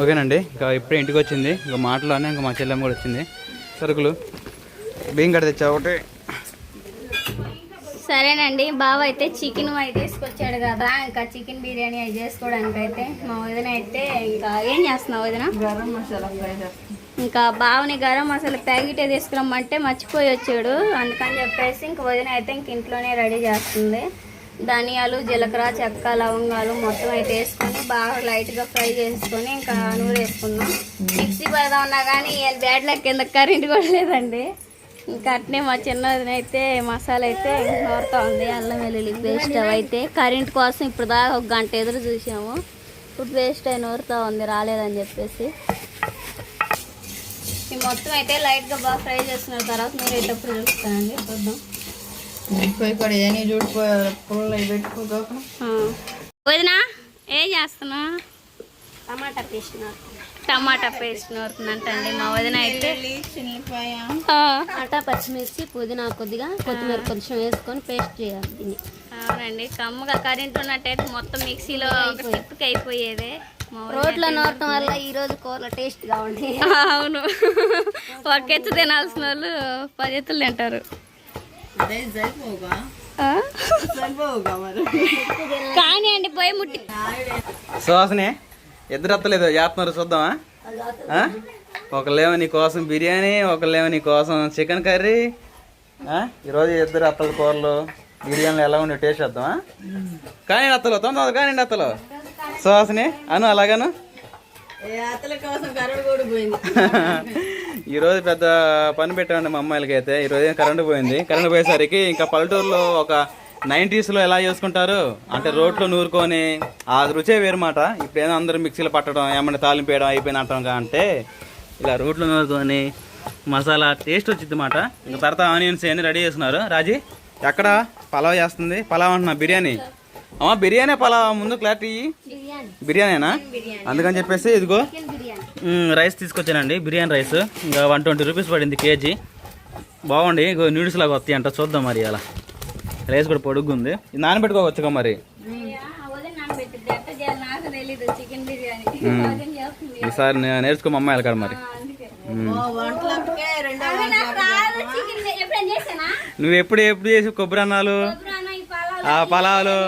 ఓకేనండి. ఇంకా ఇప్పుడే ఇంటికి వచ్చింది. ఇంకా మాటలోనే ఇంకా మా చెల్లెమ్మ కూడా వచ్చింది. సరుకులు బియ్యం కడ తెచ్చా ఒకటి. సరేనండి. బావ అయితే చికెన్ అవి తీసుకొచ్చాడు కదా. ఇంకా చికెన్ బిర్యానీ అవి చేసుకోవడానికి అయితే మా వదిన అయితే ఇంకా ఏం చేస్తున్నావు వదిన? గరం మసాలా ఫ్రై చేస్తాం ఇంకా బావని గరం మసాలా ప్యాకెటే తీసుకురమ్మంటే మర్చిపోయి వచ్చాడు. అందుకని చెప్పేసి ఇంక వదిన అయితే ఇంక ఇంట్లోనే రెడీ చేస్తుంది. ధనియాలు జీలకర్ర చెక్క లవంగాలు మొత్తం అయితే వేసుకొని బాగా లైట్గా ఫ్రై చేసుకొని ఇంకా నూనె వేసుకున్నాం మిక్సీ పెడదామన్నా కానీ బ్యాడ్ కింద కరెంట్ కూడా లేదండి. ఇంకా అట్నే మా చిన్నదినైతే మసాలా అయితే నూరుతా ఉంది. అల్లం వెల్లుల్లి పేస్ట్ అయితే కరెంట్ కోసం ఇప్పుడు దాకా ఒక గంట ఎదురు చూసాము. ఇప్పుడు పేస్ట్ అయి నూరుతూ ఉంది రాలేదని చెప్పేసి. ఈ మొత్తం అయితే లైట్గా బాగా ఫ్రై చేసుకున్న తర్వాత మీరు ఎట్టప్పుడు చూస్తానండి. చూద్దాం. ఏని చూడిపో పుల్ల వదినా ఏం చేస్తున్నా టమాటా పేస్ట్ టమాటా పేస్ట్ నూరుతుందంటండి మా వదిన అయితే. చిల్లిపాయ అటా పచ్చిమిర్చి పుదీనా కొద్దిగా కొత్తిమీర కొంచెం వేసుకొని పేస్ట్ చేయాలి దీన్ని. అవునండి కమ్మగా కరెంట్ ఉన్నట్టయితే మొత్తం మిక్సీలో ఒక స్టిప్కి అయిపోయేదే. రోట్లో నూరటం వల్ల ఈ రోజు కూరలు టేస్ట్గా ఉంటాయి అవును. ఒక ఎత్తు తినాల్సిన వాళ్ళు పది ఎత్తులు తింటారు. కానీ అండి పోయి ముట్టి. సువాసనే ఇద్దరు అత్తలేదు చేస్తున్నారు చూద్దామా? ఒకళ్ళేమో నీ కోసం బిర్యానీ ఒకళ్ళేమో నీ కోసం చికెన్ కర్రీ? ఈరోజు ఇద్దరు అత్తల కూరలు బిర్యానీలు ఎలా ఉండే టేస్ట్ చేద్దామా? కానీ అత్తలు తొందర కానీ అత్తలు. సువాసనే అను అలాగాను. ఏ అతల కోసం కరడు కూడా పోయింది ఈరోజు పెద్ద పని పెట్టండి మా అమ్మాయిలకి అయితే. ఈరోజు కరెంటు పోయింది. కరెంటు పోయేసరికి ఇంకా పల్లెటూరులో ఒక నైంటీస్లో ఎలా చేసుకుంటారు? అంటే రోడ్లో నూరుకొని ఆ రుచే వేరుమాట ఇప్పుడు ఏదో అందరూ మిక్సీలో పట్టడం ఏమన్నా తాలింపు వేయడం అయిపోయిన అంటే ఇలా రోట్లో నూరుకొని మసాలా టేస్ట్ వచ్చింది మాట. ఇంకా తర్వాత ఆనియన్స్ అన్నీ రెడీ చేస్తున్నారు. రాజీ ఎక్కడ? పలావ్ చేస్తుంది? పలావ్ అంటున్నా బిర్యానీ. అమ్మా బిర్యానీ పలావ్ ముందు క్లారిటీ బిర్యానీనా? అందుకని చెప్పేసి ఇదిగో. రైస్ తీసుకొచ్చానండి బిర్యానీ రైస్. ఇంకా వన్ ట్వంటీ రూపీస్ పడింది కేజీ. బాగుండి ఇంకో నూడిల్స్ లాగా వస్తాయి అంట చూద్దాం మరి అలా. రైస్ కూడా పొడుగ్గుంది ఇది నానబెట్టుకోవచ్చుగా మరి? ఈసారి నేర్చుకో మా అమ్మాయిల కాడ మరి. నువ్వు ఎప్పుడు ఎప్పుడు చేసి కొబ్బరి అన్నాలు ఆ పలావులు?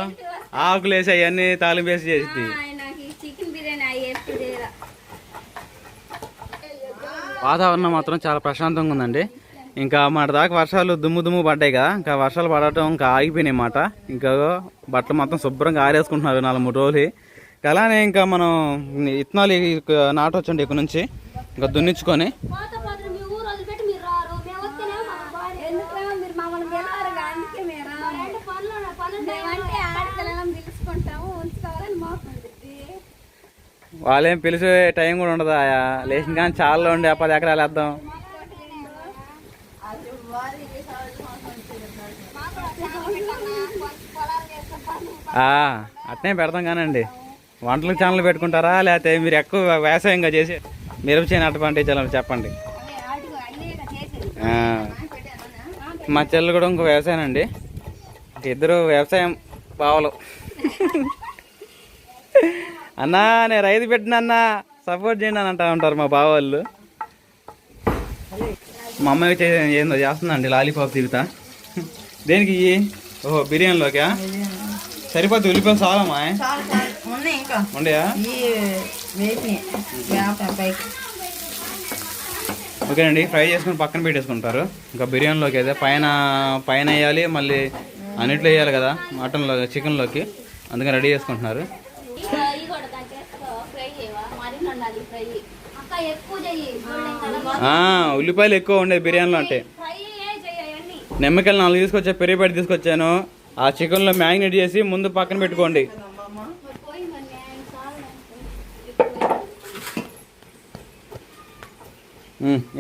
ఆకులు వేసి అవన్నీ తాలింపు వేసి చేసి నాకు ఈ చికెన్ బిర్యానీ అవి ఎప్పుడు చేయరా వాతావరణం మాత్రం చాలా ప్రశాంతంగా ఉందండి. ఇంకా మాట దాకా వర్షాలు దుమ్ము దుమ్ము పడ్డాయి కదా. ఇంకా వర్షాలు పడటం ఇంకా ఆగిపోయినాయి మాట ఇంకా బట్టలు మొత్తం శుభ్రంగా ఆరేసుకుంటున్నారు నాలుగు మూడు రోజులు. ఇంకా అలానే ఇంకా మనం ఇత్తనాలు ఇక నాటొచ్చండి ఇక్కడ నుంచి. ఇంకా దున్నించుకొని వాళ్ళేం పిలిచే టైం కూడా ఉండదు ఆయా. లేచిన కానీ చాలా ఉండి. ఆ పది ఎకరాలు వేద్దాం. అట్నే పెడతాం కానండి. వంటలు ఛానల్ పెట్టుకుంటారా? లేకపోతే మీరు ఎక్కువ వ్యవసాయంగా చేసి మిరప చేయని అట్ట పండించాలని చెప్పండి. మా చెల్లెలు కూడా ఇంకో వ్యవసాయం అండి ఇద్దరు వ్యవసాయం పావలు అన్నా నేను రైతు పెట్టిన అన్న సపోర్ట్ చేయండి అని అంటా ఉంటారు మా బావ వాళ్ళు మా అమ్మాయి ఏందో చేస్తుందండి లాలీపాప్ తిరుగుతా. దేనికి? ఓహో బిర్యానీలోకా? సరిపోద్ది ఉల్లిపాయలు చాలమ్మా ఉండయా ఓకేనండి ఫ్రై చేసుకుని పక్కన పెట్టేసుకుంటారు. ఇంకా బిర్యానీలోకి అయితే పైన పైన వేయాలి మళ్ళీ అన్నిట్లో వేయాలి కదా మటన్లో చికెన్లోకి. అందుకని రెడీ చేసుకుంటున్నారు. ఉల్లిపాయలు ఎక్కువ ఉండేది బిర్యానీలో అంటే. నిమ్మకాయలు నాలుగు తీసుకొచ్చా పెరిగిపెట్టి తీసుకొచ్చాను. ఆ చికెన్లో మ్యాగ్నేట్ చేసి ముందు పక్కన పెట్టుకోండి.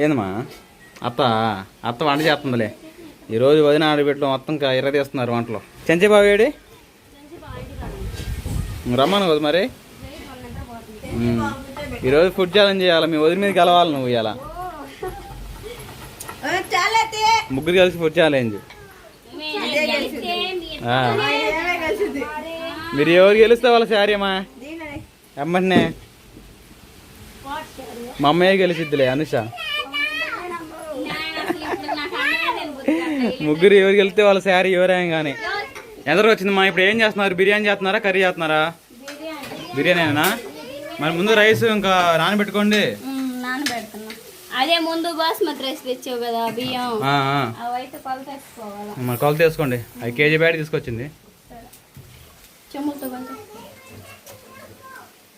ఏందమ్మా? అత్త అత్త వంట చేస్తుందిలే. ఈరోజు వదిన ఆడబిడ్డలు మొత్తం ఎర్ర తీస్తున్నారు వంటలు. చెంచబాబు ఏడి? రమ్మను కదా మరి. ఈరోజు ఫుడ్ ఛాలెంజ్ చేయాలి? మీ వదిన మీద గెలవాలి నువ్వు చాలైతే ముగ్గురు కలిసి ఫుడ్ ఛాలెంజ్ మీరు ఎవరు గెలిస్తే వాళ్ళ శారీ అమ్మా? ఎమ్మటనే. మా అమ్మయ్య గెలిచిద్దిలే అనుష. ముగ్గురు ఎవరు గెలిస్తే వాళ్ళ శారీ ఎవరేం కానీ. ఎందరో వచ్చింది మా ఇప్పుడు ఏం చేస్తున్నారు? బిర్యానీ చేస్తున్నారా? కర్రీ చేస్తున్నారా? బిర్యానీనా మరి ముందు రైస్ ఇంకా నానబెట్టుకోండి. నానబెడుతున్నా. అదే ముందు బాస్మతి రైస్ తెచ్చావు కదా బియ్యం. ఆ, ఆ. అవైతే కొలత వేసుకోవాలా? మరి కొలత తీసుకోండి అవి కేజీ బ్యాడ్ తీసుకొచ్చింది. చెమ్ములతో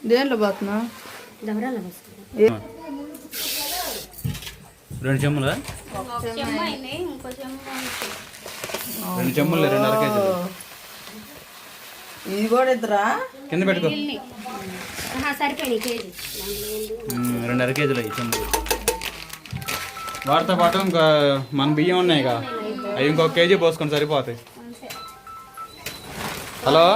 దేంట్లో పోతున్నా? దవరాలు రెండు చెమ్ములు. రెండు చెమ్ములు రెండు అర కేజీలు. ఇది కూడా ఇద్దరా? కింద పెట్టుకో. సరిపోయినాయి కేజీ. రెండు కేజీలు అవి చెమ్ములు వాటితో పాటు ఇంకా మన బియ్యం ఉన్నాయి కదా అవి ఇంకొక కేజీ పోసుకొని సరిపోతాయి. హలో?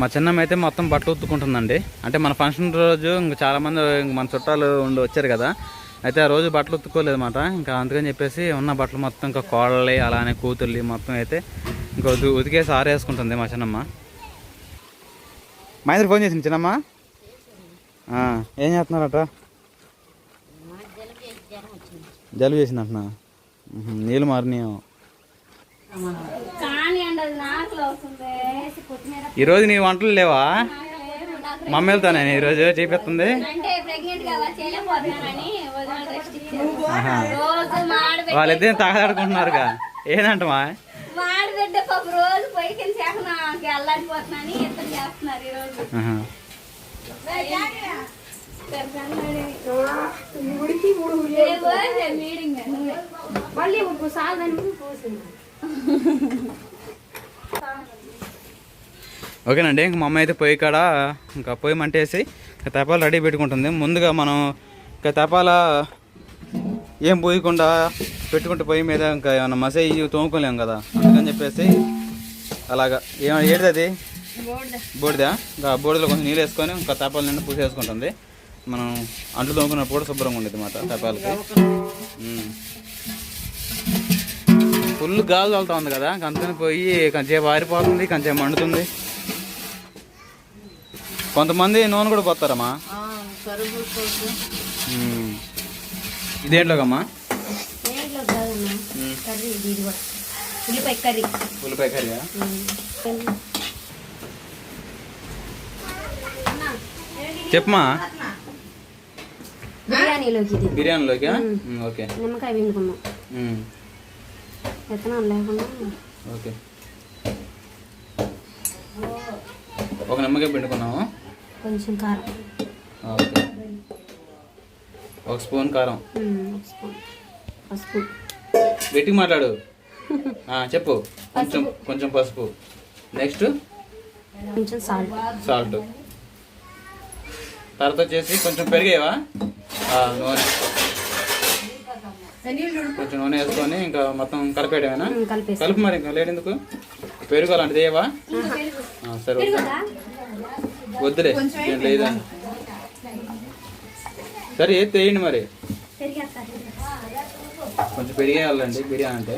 మా చిన్నమ్మ అయితే మొత్తం బట్టలు ఉత్తుకుంటుందండి. అంటే మన ఫంక్షన్ రోజు ఇంకా చాలామంది మన చుట్టాలు ఉండి వచ్చారు కదా. అయితే ఆ రోజు బట్టలు ఉత్తుకోలేదు అనమాట ఇంకా అందుకని చెప్పేసి ఉన్న బట్టలు మొత్తం ఇంకా కోళ్ళి అలానే కూతుర్లి మొత్తం అయితే ఇంకా ఉతి- ఉతికేసి ఆరేసుకుంటుంది మా చిన్నమ్మ. మా ఇద్దరు ఫోన్ చేసింది చిన్నమ్మ? ఏం చేస్తున్నారట? జలుబు చేసింది అంటున్నా నీళ్ళు మారినాయో. ఈరోజు నీ వంటలు లేవా? మమ్మీ వెళ్తానే ఈరోజు చేపిస్తుంది? అంటే ప్రెగ్నెంట్గా అలా చేయలేకపోతున్నానని వదిన రెస్ట్ ఇచ్చారు. ఆహా. రోజు మాడబెట్టి వాళ్ళిద్దరు తాగలాడుకుంటున్నారుగా. ఏంటంటమా మాడబిడ్డ పాప ఓకేనండి ఇంక మా అమ్మ అయితే పొయ్యి కాడ ఇంకా పొయ్యి మంటేసి ఇంకా తెపాలు రెడీ పెట్టుకుంటుంది. ముందుగా మనం ఇంకా తెపాల ఏం పోయకుండా పెట్టుకుంటే పొయ్యి మీద ఇంకా ఏమన్నా మసే తోముకోలేం కదా అందుకని చెప్పేసి అలాగా. ఏమైనా ఏంటిది అది? బూడిద ఇంకా బూడిదలో కొంచెం నీళ్ళు వేసుకొని ఇంకా తెపాల నిండా పూసేసుకుంటుంది. మనం అంట్లు తోముకున్నప్పుడు కూడా శుభ్రంగా ఉండేది అన్నమాట తెపాలకి. ఫుల్ గాలి తగులుతా ఉంది కదా ఇంక అందుకని పోయి కొంచెం ఆరిపోతుంది కొంచెం మండుతుంది. కొంతమంది నూనె కూడా పోతారమ్మా. ఇదేంట్లోకమ్మా ఉల్లిపాయ కర్రీ. ఉల్లిపాయ కర్రీ చెప్పమా బిర్యానీలోకి ఇది. బిర్యానీలోకి ఓకే. నిమ్మకాయ పిండుకున్నాం. ఉమ్. విత్తనాలు లేకుండా. ఓకే. ఒక నిమ్మకాయ పిండుకున్నాము. కొంచెం కారం. ఓకే. ఒక స్పూన్ కారం. పసుపు. గట్టిగా మాట్లాడు. చెప్పు. కొంచెం కొంచెం పసుపు. నెక్స్ట్ కొంచెం సాల్ట్. సాల్ట్ తర్వాత వచ్చేసి కొంచెం పెరిగేవా? నూనె. కొంచెం నూనె వేసుకొని ఇంకా మొత్తం కలిపేయడమేనా? కలుపు మరి ఇంకా లేడు ఎందుకు? పెరుగు అలాంటిది ఏవా ఆ, సరే. వద్దులే ఇదా సరే ఏది మరి? కొంచెం పెరిగేయాలండి బిర్యానీ అంటే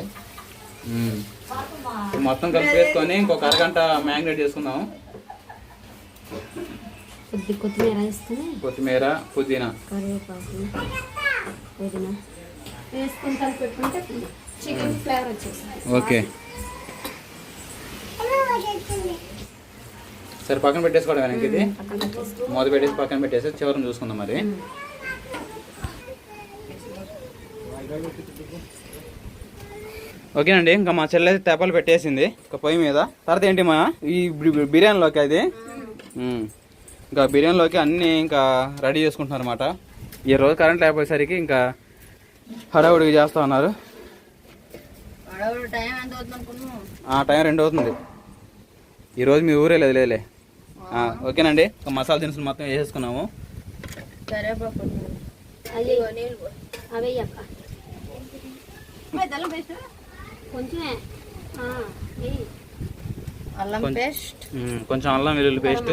మొత్తం కలిపేసుకొని ఇంకొక అరగంట మ్యాగ్నేట్ చేసుకుందాం కొద్ది కొత్తిమీర కొత్తిమీర పుదీనా. కరివేపాకు పుదీనా వేసుకుని కలిపి పెట్టుకుంటే చికెన్ ఫ్లేవర్ వచ్చేస్తుంది ఓకే సరే పక్కన పెట్టేసుకోవడం వెనక్కి ఇది? పక్కన పెట్టేసి మూత పెట్టేసి పక్కన పెట్టేసి చివరిని చూసుకుందాం మరి. ఓకేనండి ఇంకా మా చెల్లె తెప్పలు పెట్టేసింది. ఇంకా పొయ్యి మీద. తర్వాత ఏంటి మా ఈ బిర్యానీలోకి అది. ఇంకా బిర్యానీలోకి అన్నీ ఇంకా రెడీ చేసుకుంటున్నారు అనమాట ఈ రోజు కరెంట్ లేకపోయేసరికి ఇంకా హడావుడిగా చేస్తూ ఉన్నారు. టైం రెండు అవుతుంది. ఈరోజు మీ ఊరే లేదు లేదులే. ఆ, ఓకేనండి. ఇంకా మసాలా దినుసులు మొత్తం వేసేసుకున్నాము. కొంచెం- పేస్ట్. ఉమ్, కొంచెం అల్లం వెల్లుల్లి పేస్ట్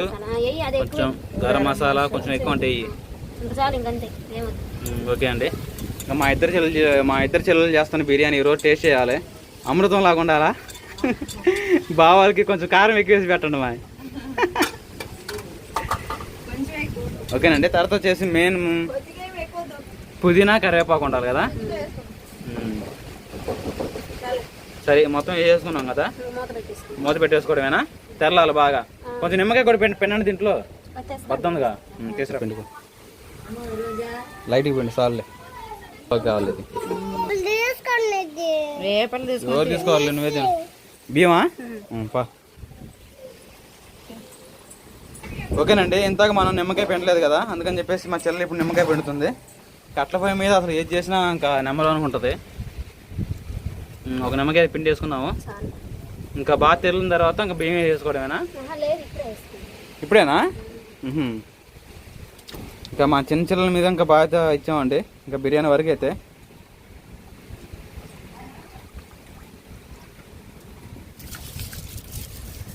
కొంచెం గరం మసాలా కొంచెం ఎక్కువ అంటే ఉమ్, ఓకే అండి. ఇంకా మా ఇద్దరు చెల్లెలు మా ఇద్దరు చెల్లెలు చేస్తున్న బిర్యానీ ఈరోజు టేస్ట్ చేయాలి. అమృతం లాగా ఉండాలా? బావాలకి కొంచెం కారం ఎక్కువ వేసి పెట్టండి మా ఓకేనండి తర్వాత వచ్చేసి మెయిన్ పుదీనా కరివేపాకు ఉండాలి కదా. సరే మొత్తం వేసేసుకున్నాం కదా? మూత పెట్టేసుకో మూత పెట్టేసుకోవడమేనా? తెరలాలి బాగా. కొంచెం నిమ్మకాయ కూడా పెండి పెండండి దీంట్లో. వద్దందిగా తీసుకురా పిండి లైట్కి పిండి సార్లే. కావాలి తీసుకోవాలి? నువ్వే తిను. బియ్యమా పా. ఓకేనండి ఇంతకు మనం నిమ్మకాయ పెండలేదు కదా అందుకని చెప్పేసి మా చెల్లెలు ఇప్పుడు నిమ్మకాయ పెడుతుంది. కట్ల పొయ్యి మీద అసలు ఏది చేసినా ఇంకా నెమ్మలో ఉం, ఒక నిమ్మకాయ పిండి వేసుకున్నాము చాలు. ఇంకా బాగా తెరిలిన తర్వాత ఇంకా బియ్యం వేసుకోవడమేనా? ఇప్పుడేనా. ఇంకా మా చిన్న చిల్లల మీద ఇంకా బాగా ఇచ్చామండి ఇంకా బిర్యానీ వరకు అయితే.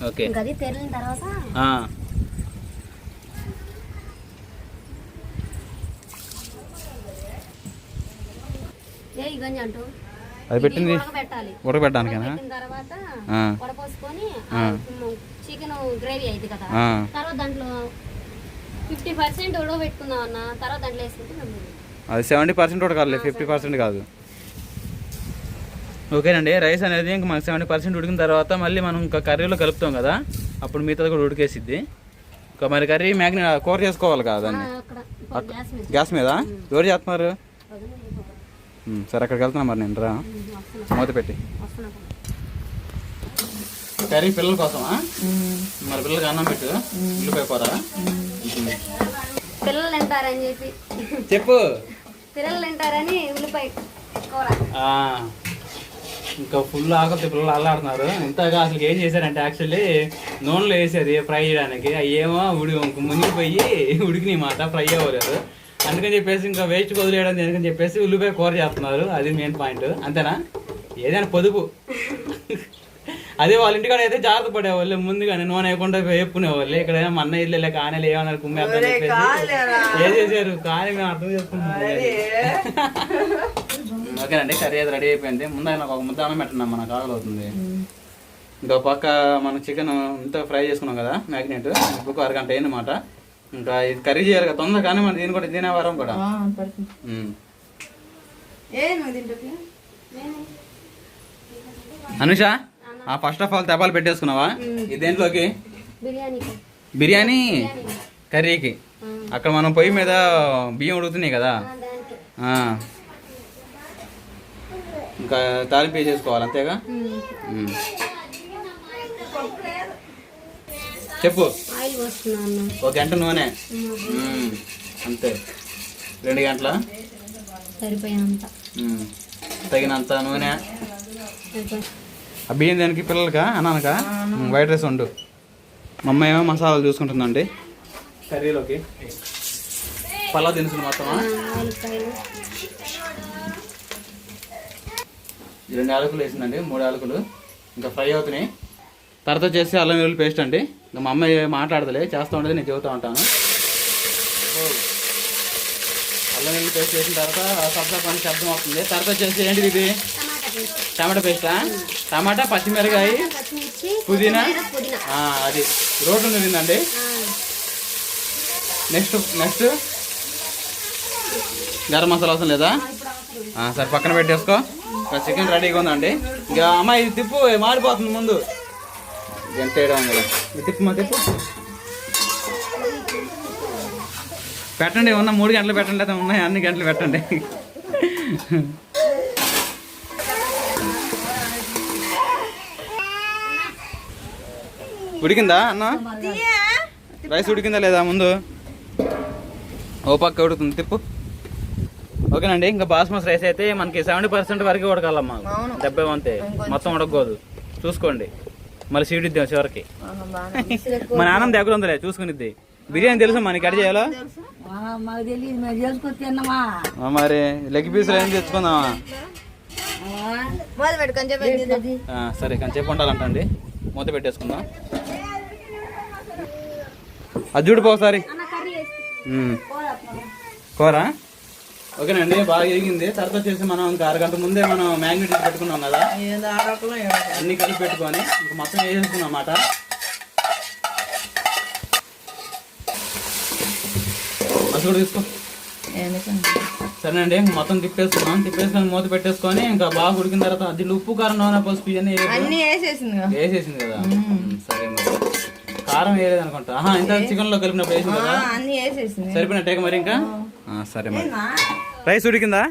ఓకే. అది పెట్టింది. ఉడకబెట్టడానికేనా? తర్వాత ఆ. చికెన్ గ్రేవీ అయింది కదా. ఆ. తర్వాత దాంట్లో ఫిఫ్టీ పర్సెంట్ ఉడకబెట్టుకుందాం అన్న తర్వాత దాంట్లో వేసుకుంటే నమ్ముతుంది అది సెవెంటీ పర్సెంట్ ఉడకాలి ఫిఫ్టీ పర్సెంట్ కాదు. ఓకేనండి రైస్ అనేది ఇంకా మనకి సెవెంటీ పర్సెంట్ ఉడికిన తర్వాత మళ్ళీ మనం ఇంకా కర్రీలో కలుపుతాం కదా అప్పుడు మిగతాది కూడా ఉడికేసిద్ది. ఇంకా మరి కర్రీ మ్యాగ్ని కూర చేసుకోవాలి కదా దాన్ని? గ్యాస్ మీద. ఎవరు చేస్తున్నారు? సరే అక్కడికి వెళ్తున్నా మరి నేను రా. మూత పెట్టి. కర్రీ పిల్లల కోసమా మరి పిల్లలకి అన్నం పెట్టు. ఉల్లిపాయ కూర. పిల్లలు తింటారని చెప్పి. చెప్పు. పిల్లలు తింటారని ఉల్లిపాయ కూర. ఆ, ఇంకా ఫుల్ ఆకలితో పిల్లలు అల్లాడుతున్నారు. ఇంతగా అసలు ఏం చేశారంటే యాక్చువల్లీ నూనెలో వేసేది ఫ్రై చేయడానికి. అవి ఏమో ఉడి మునిగిపోయి ఉడికినాయి మాట ఫ్రై అవ్వలేదు. అందుకని చెప్పేసి ఇంకా వేస్ట్ వదిలేయడం ఎందుకని చెప్పేసి ఉల్లిపాయ కూర చేస్తున్నారు. అది మెయిన్ పాయింట్ అంతేనా? ఏదైనా పొదుపు. అదే వాళ్ళ ఇంటికాడ అయితే జాగ్రత్త పడేవాళ్ళు. ముందుగానే నూనె వేయకుండా వేపుకునేవాళ్ళు. ఇక్కడ ఏమో మన ఇల్లు లేక ఆనలు ఏమన్నారు కుమ్మేద్దాం చెప్పేసి ఏం చేశారు? కానీ మేము అర్థం చేసుకుంటున్నాం ఓకేనండి కర్రీ అయితే రెడీ అయిపోయింది. ముందు నాకు ఒక ముద్ద అన్నం పెట్టండి మన కాగలు అవుతుంది. ఇంకో పక్క మనం చికెన్ ఇంత ఫ్రై చేసుకున్నాం కదా మ్యాగ్నెట్. ఇంకొక అరగంట అయిందన్నమాట ఇంకా ఇది కర్రీ చేయాలి కదా తొందర కానీ మనం దీని కూడా తినే వారం కూడా. అనుష ఆ ఫస్ట్ ఆఫ్ ఆల్ తెపాలు పెట్టేసుకున్నావా? ఇది దేంట్లోకి? బిర్యానీకి బిర్యానీ కర్రీకి. అక్కడ మనం పొయ్యి మీద బియ్యం ఉడుకుతున్నాయి కదా. ఆ, దానికి. ఆ. ఇంకా తాలింపు వేసేసుకోవాలి అంతేగా? చెప్పు. ఒక గంట నూనె. అంతే. రెండు గంటల? సరిపోయినంత. తగినంత నూనె. ఆ బియ్యం దానికి? పిల్లలకా? అన్నానకా? వైట్ రైస్ వండు. మా అమ్మ ఏమో మసాలాలు చూసుకుంటుందండి. కర్రీలోకి. పలావ్ దినుసులు ఈ రెండు యాలకులు వేసిందండి మూడు యాలకులు ఇంకా ఫ్రై అవుతున్నాయి. తర్వాత వచ్చేసి అల్లం వెల్లుల్లి పేస్ట్ అండి. ఇంకా మా అమ్మాయి మాట్లాడదులే చేస్తూ ఉంటుంది నేను చెబుతూ ఉంటాను. అల్లం వెల్లుల్లి పేస్ట్ చేసిన తర్వాత సబ్సా పని శబ్దం వస్తుంది తర్వాత చేసి ఏంటిది ఇది? టమాటా పేస్టా? టమాటా పచ్చిమిరకాయ పుదీనా? అది. రోడ్లు ఉందండి నెక్స్ట్ నెక్స్ట్. గరం మసాలా అవసరం లేదా? సరే పక్కన పెట్టేసుకో. చికెన్ రెడీగా ఉందండి. ఇంకా అమ్మాయి ఇది తిప్పు మారిపోతుంది ముందు. గంట వేయడం కదా తిప్పు మా తిప్పు. పెట్టండి ఉన్న మూడు గంటలు పెట్టండి లేదా ఉన్నాయి అన్ని గంటలు పెట్టండి. ఉడికిందా అన్న? రైస్ ఉడికిందా లేదా ముందు? ఓ పక్క ఉడుకుతుంది తిప్పు. ఓకేనండి ఇంకా బాస్మతి రైస్ అయితే మనకి సెవెంటీ పర్సెంట్ వరకు ఉడకాలమ్మా. డెబ్బై వంతే. మొత్తం ఉడకూడదు చూసుకోండి. మళ్ళీ సీడిద్దాం చివరికి. మా నాన్న దగ్గర ఉందిలే చూసుకునిద్ది. బిర్యానీ తెలుసు మనకి ఎడ చేయాలో? మరి లెగ్ పీసులు ఏం తెచ్చుకుందామా? సరే కానీ చెప్పు ఉండాలంటండి. మూత పెట్టేసుకుందాం. అది చూడు ఉమ్. కూర? ఓకేనండి బాగా ఎగిగింది. తర్వాత వచ్చేసి మనం ఇంకా అరగంట ముందే మనం మ్యాంగో పెట్టుకున్నాం కదా. అన్ని కలిపి పెట్టుకొని ఇంకా మొత్తం వేసేసుకున్నాం అన్నమాట. అసలు కూడా తీసుకో. సరేనండి మొత్తం తిప్పేసుకున్నాం. తిప్పేసుకొని మూత పెట్టేసుకొని ఇంకా బాగా ఉడికిన తర్వాత దీంట్లో ఉప్పు కారం నూనె పసుపు ఇవన్నీ వేసేసింది కదా. సరే మరి. కారం వేయలేదు అనుకుంటా ఇంత చికెన్లో కలిపినప్పుడు వేసింది కదా. సరిపోయినట్టే మరి ఇంకా? సరే మరి. రైస్ ఉడికిందా?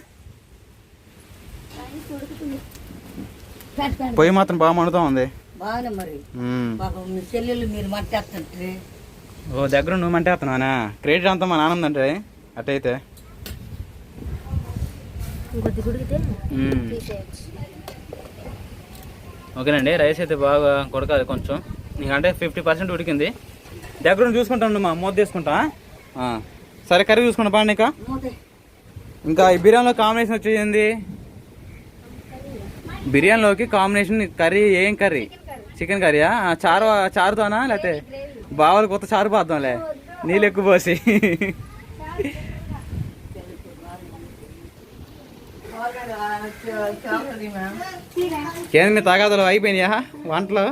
పొయ్యి మాత్రం బాగా మండుతా ఉంది. ఓ దగ్గర నువ్వు అంటే వస్తున్నానా క్రెడిట్ అంతా మా నాన్నది అంటే. తీసేయచ్చు. ఓకేనండి రైస్ అయితే బాగా కొడకాలి కొంచెం. నీకంటే ఫిఫ్టీ పర్సెంట్ ఉడికింది. దగ్గర నుండి చూసుకుంటాను మా మూత తీసుకుంటా. ఆ. సరే కర్రీ చూసుకోండి బాగా ఇంకా. ఇంకా ఈ బిర్యానీలో కాంబినేషన్ వచ్చేసింది. బిర్యానీలోకి కాంబినేషన్ కర్రీ ఏం కర్రీ? చికెన్ కర్రీయా ఆ, చారు చారుతోనా? లేకపోతే బావలు కొత్త చారు పోద్దాంలే. నీళ్ళు ఎక్కువ పోసి. ఏంది మీ తగాదలు అయిపోయినాయా? వంటలు?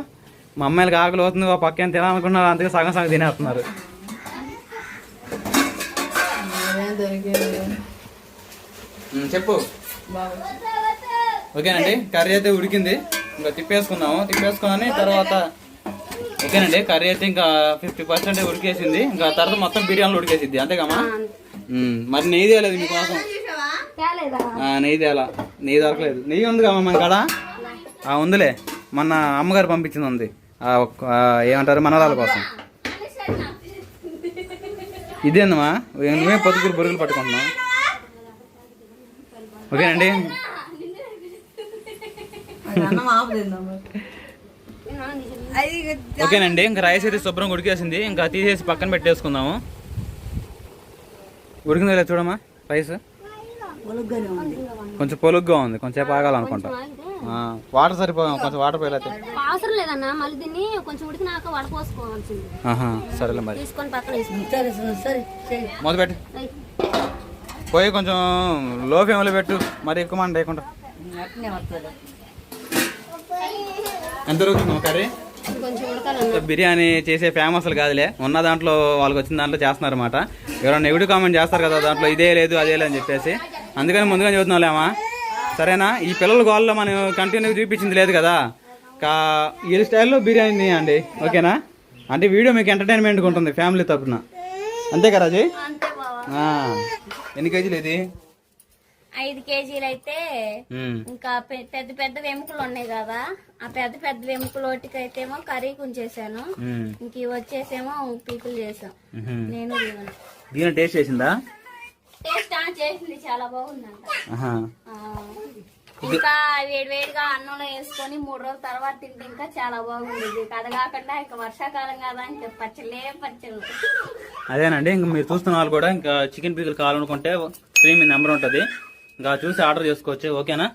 మా అమ్మాయిలకి ఆకలి అవుతుంది ఒక పక్కన తినాలనుకున్నారు అందుకే సగం సగం తినేస్తున్నారు ఏం దొరికేది చెప్పు. ఓకేనండి కర్రీ అయితే ఉడికింది. ఇంకా తిప్పేసుకున్నాము తిప్పేసుకుని తర్వాత ఓకేనండి కర్రీ అయితే ఇంకా ఫిఫ్టీ పర్సెంట్ ఉడికేసింది. ఇంకా తర్వాత మొత్తం బిర్యానీలో ఉడికేసిద్ది. అంతేకమ్మా మరి నెయ్యి తేలేదు మీకోసం. తేలేదా? ఆ, నెయ్యి తేలా. నెయ్యి దొరకలేదు. నెయ్యి ఉంది కమ్మా మన కాడ? ఆ, ఉందిలే. మొన్న అమ్మగారు పంపించింది ఉంది. ఆ, ఒక్క- ఆ, ఏమంటారు? మనవరాల కోసం. ఇదేందమ్మా? నువ్వే పొద్దుగురు బొరుగులు పట్టుకుంటున్నావు? ఓకేనండి. ఓకేనండి ఇంకా రైస్ అయితే శుభ్రం ఉడికేసింది ఇంకా తీసేసి పక్కన పెట్టేసుకుందాము. ఉడికిందో లేదా చూడమ్మా రైస్. కొంచెం పొలుగ్గా ఉంది కొంచెం ఆగాలనుకుంటా. వాటర్ సరిపో కొంచెం వాటర్ పోయలేదు అవసరం లేదన్నా మళ్ళీ దీన్ని కొంచెం ఉడికినాక వడపోసుకోవాల్సింది సరేలే మరి. తీసుకొని పక్కన మొదలు పెట్టు. పోయి కొంచెం లో ఫ్లేమ్లో పెట్టు. మరి ఎక్కువ మంట లేకుండా. ఎంత దొరుకుతుంది కర్రీ? బిర్యానీ చేసే ఫేమస్లు కాదులే. ఉన్న దాంట్లో వాళ్ళకి వచ్చిన దాంట్లో చేస్తున్నారు అనమాట ఎవరైనా నెగిటివ్ కామెంట్ చేస్తారు కదా దాంట్లో ఇదే లేదు అదే లేదు అని చెప్పేసి. అందుకని ముందుగా చెబుతున్నాలేమా సరేనా ఈ పిల్లల గోల్లో మనం కంటిన్యూ చూపించింది లేదు కదా కా ఈ స్టైల్లో బిర్యానీ తీయండి ఓకేనా అంటే వీడియో మీకు ఎంటర్టైన్మెంట్గా ఉంటుంది ఫ్యామిలీ తరపున అంతే కదా అజయ్ ఆ. ఎన్ని కేజీలు ఇది ఐదు కేజీలు అయితే. ఇంకా పెద్ద పెద్ద వెముకలు ఉన్నాయి కదా ఆ పెద్ద పెద్ద వెముకలోటికి అయితేమో కర్రీ ఉంచేసాను ఉమ్. ఇంక ఇవి వచ్చేసేమో పీపుల్ చేసాం. నేను. దీని టేస్ట్ చేసిందా టేస్ట్ చేసింది చాలా బాగుందంట. ఆ, ఇంకా వేడి వేడిగా అన్నంలో వేసుకొని మూడు రోజుల తర్వాత తింటే ఇంకా చాలా బాగుండేది అది కాకుండా ఇంకా వర్షాకాలం కదా ఇంకా పచ్చలే పచ్చళ్ళు అదేనండి ఇంకా మీరు చూస్తున్న వాళ్ళు కూడా ఇంకా చికెన్ పీకులు కావాలనుకుంటే స్క్రీన్ మీద నెంబర్ ఉంటుంది. ఇంకా చూసి ఆర్డర్ చేసుకోవచ్చు ఓకేనా?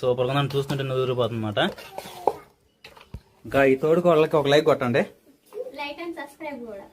సూపర్గా నన్ను చూస్తుంటే నుదిరిపోతుంది అనమాట ఇంకా ఈ తోడుకోళ్ళకి ఒక లైక్ కొట్టండి. లైక్ అండ్ సబ్స్క్రైబ్ కూడా.